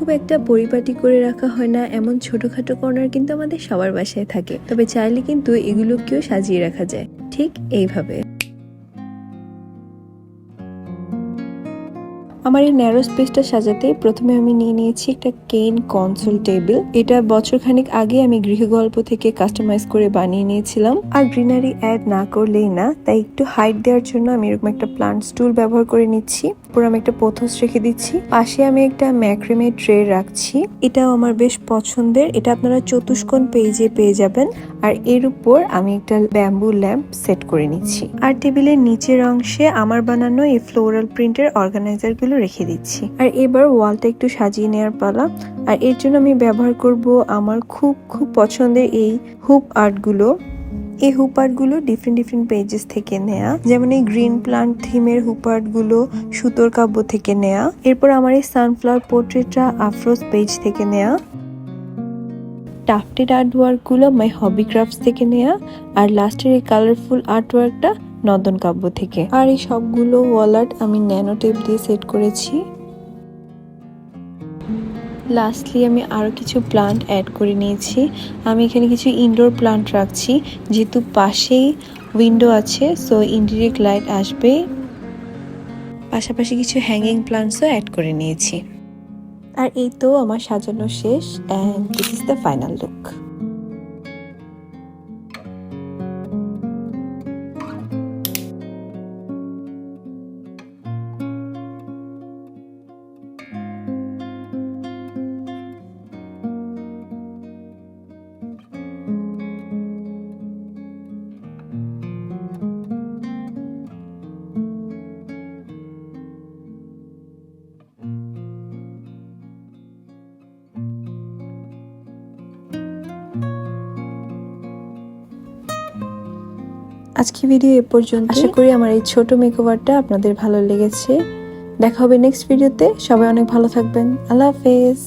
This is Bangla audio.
খুব একটা পরিপাটি করে রাখা হয় না, এমন ছোটখাটো কর্নার কিন্তু আমাদের সবার বাসায় থাকে। তবে চাইলে কিন্তু এগুলোকেও সাজিয়ে রাখা যায়। ঠিক এইভাবে। আমার এই ন্যারো স্পেসটা সাজাতে প্রথমে আমি নিয়ে নিয়েছি একটা কেন কনসোল টেবিল এটা বছরখানেক আগে আমি গৃহগল্প থেকে কাস্টমাইজ করে বানিয়ে নিয়েছিলাম। আর গ্রিনারি অ্যাড না করলেই না, তাই একটু হাইট দেওয়ার জন্য আমি এরকম একটা প্লান্ট স্টুল ব্যবহার করে নিচ্ছি। পুরো আমি একটা পোথস রেখে দিচ্ছি। পাশে আমি একটা ম্যাক্রিমে ট্রে রাখছি। এটাও আমার বেশ পছন্দের। এটা আপনারা চতুষ্কোণ পেজে পেয়ে যাবেন। আর এর উপর আমি একটা ব্যাম্বু ল্যাম্প সেট করে নিচ্ছি। আর টেবিলের নিচের অংশে আমার বানানো এই ফ্লোরাল প্রিন্টের অর্গানাইজার গুলো রেখে দিচ্ছি। আর এবার ওয়ালটা একটু সাজিয়ে নেওয়ার পালা। আর এর জন্য আমি ব্যবহার করব আমার খুব খুব পছন্দের এই হুপ আর্টগুলো। এই হুপ আর্টগুলো ডিফারেন্ট ডিফারেন্ট পেজেস থেকে নেয়া। যেমন এই গ্রিন প্লান্ট থিমের হুপ আর্টগুলো সুতোর কাব্য থেকে নেয়া। এরপর আমার এই সানফ্লাওয়ার পোর্ট্রেটটা আফরোজ পেজ থেকে নেয়া। টাফটেড আর্ট আর্টওয়ার্কগুলো মাই হবি ক্রাফটস থেকে নেয়া। আর লাস্টের এই কালারফুল আর্টওয়ার্কটা নন্দন কাব্য থেকে। আর এই সবগুলো ওয়াল আর্ট আমি ন্যানো টেপ দিয়ে সেট করেছি। লাস্টলি আমি আরও কিছু প্লান্ট অ্যাড করে নিয়েছি। আমি এখানে কিছু ইনডোর প্লান্ট রাখছি, যেহেতু পাশেই উইন্ডো আছে সো ইনডিরেক্ট লাইট আসবে। পাশাপাশি কিছু হ্যাঙ্গিং প্লান্টসও অ্যাড করে নিয়েছি। আর এই তো আমার সাজানো শেষ and this is the final look আজকে ভিডিও এ পর্যন্ত। আশা করি আমার এই ছোট মেকওভারটা আপনাদের ভালো লেগেছে। দেখা হবে নেক্সট ভিডিওতে সবাই অনেক ভালো থাকবেন। আল্লাহ হাফেজ।